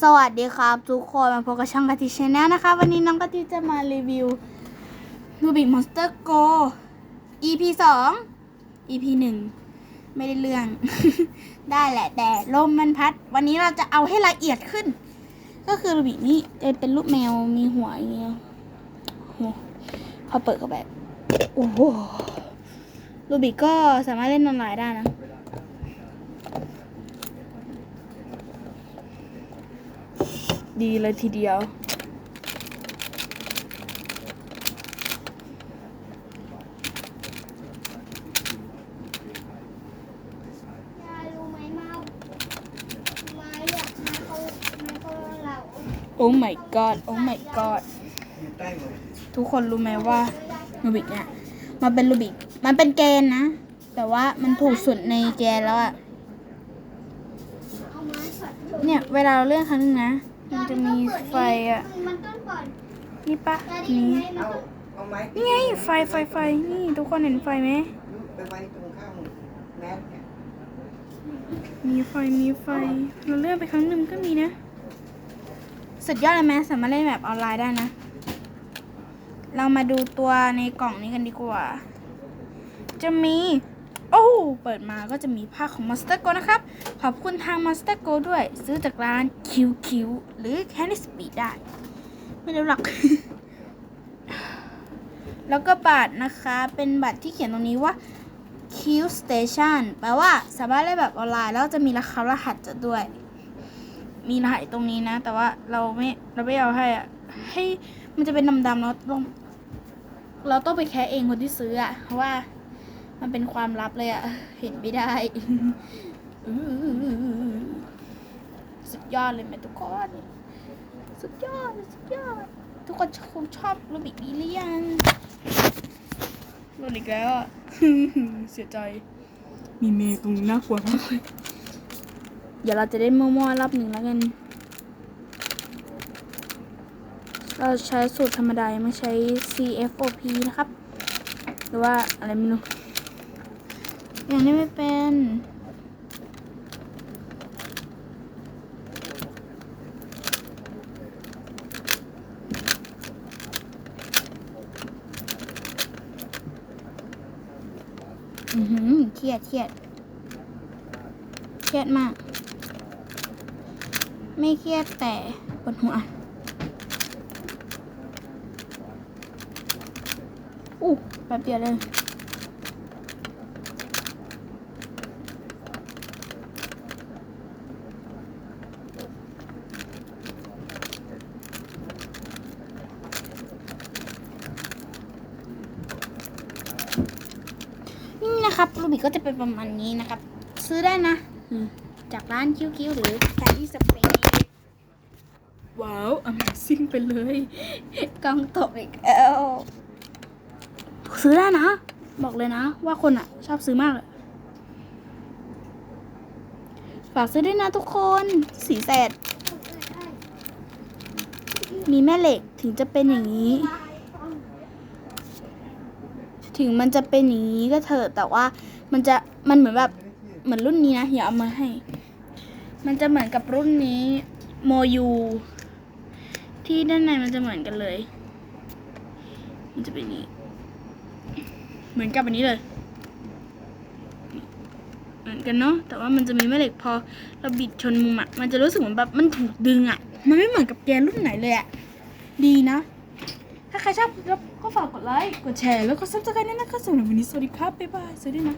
สวัสดีครับทุกคนมาพบกับช่องกะทิชแนลนะคะ วันนี้น้องกะทิจะมารีวิวรูบิกมอนสเตอร์โก EP 2 EP 1ไม่ได้เรื่อง ได้แหละ แต่ลมมันพัด วันนี้เราจะเอาให้ละเอียดขึ้น ก็คือรูบิกนี้เป็นรูปแมวมีหัวอย่างเงี้ยพอเปิดเข้าไปโอ้โหรูบิกก็สามารถเล่นออนไลน์ได้นะ ดีเลยทีเดียวยายรู้ไมมาไม้อะไม้เขาไม้เขาเราโอ้ my god โอ้ my god ทุกคนรู้ไหมว่ารูบิกเนี่ยมันเป็นรูบิก มันเป็นเกณฑ์นะ แต่ว่ามันถูกสุดในเกณฑ์แล้วอะเอาไม้ขัดเนี่ย เวลาเราเลื่อนครั้งนึงนะ มันจะมีไฟอะมันต้องเปิดนี่ปะยายได้ยินนี่ไหมมันเอาต้องเอาไม้นี่ไงไฟไฟไฟนี่ทุกคนเห็นไฟไหมไปไว้ตรงข้างแมสเนี่ยมีไฟมีไฟ เราเลื่อนไปครั้งหนึ่งก็มีนะ สุดยอดเลยไหมสามารถเล่นแบบออนไลน์ได้นะ เรามาดูตัวในกล่องนี้กันดีกว่า จะมี โอ้เปิดมาก็จะมีผ้าของ Monster Go นะครับ ขอบคุณทาง Monster Go ด้วย ซื้อจากร้าน QQ หรือ Candy Speed ได้ ไม่รู้หรอก แล้วก็บัตรนะคะ เป็นบัตรที่เขียนตรงนี้ว่า Q Station แปลว่าสามารถเล่นแบบออนไลน์ แล้วจะมีราคารหัสจะด้วย มีรหัสตรงนี้นะ แต่ว่าเราไม่เราไม่เอาให้อะให้มันจะเป็นดำๆแล้วลงเราต้องไปแคะเองคนที่ซื้ออะเพราะว่า มันเป็นความลับเลยอะเห็นไม่ได้สุดยอดเลยแม่ทุกคน สุดยอด สุดยอด ทุกคนคงชอบรูบิกนี้หรือยังรูอีกแล้วอะเสียใจ มีเมย์ตรงน่ากลัวมากเลยเดี๋ยวเราจะได้มั่วๆรอบหนึ่งแล้วกัน เราใช้สูตรธรรมดายังไม่ใช้ CFOP นะครับ หรือว่าอะไรไม่รู้ อยังนี้ไม่เป็นอือหือเครียดเครียดเครียดมาก ไม่เครียดแต่ปวดหัวอู้แป๊บเดียวเลย นี่นะครับรูบิกก็จะเป็นประมาณนี้นะครับ ซื้อได้นะอืมจากร้านคิวคิวหรือแคนดี้สเปรย์ว้าว Amazing ไปเลยกล้องตกอีกแล้วซื้อได้นะ บอกเลยนะ ว่าคนอะ ชอบซื้อมากเลยฝากซื้อด้วยนะทุกคน สีแสด มีแม่เหล็กถึงจะเป็นอย่างนี้ ถึงมันจะเป็นอย่างนี้ก็เถอะแต่ว่ามันจะมันเหมือนแบบเหมือนรุ่นนี้นะอย่าเอามาให้ มันจะเหมือนกับรุ่นนี้โมยูที่ด้านในมันจะเหมือนกันเลย มันจะเป็นอย่างนี้ เหมือนกับอันนี้เลย เหมือนกันเนาะแต่ว่ามันจะมีแม่เหล็กพอเราบิดชนมุมอะมันจะรู้สึกเหมือนแบบมันถูกดึงอะมันไม่เหมือนกับแกรุ่นไหนเลยอะดีนะ ชอบก็ฝากกดไลค์ กดแชร์ แล้วก็ซับสไครต์ด้วยนะคะสำหรับวันนี้สวัสดีครับ บ๊ายบาย สวัสดีนะ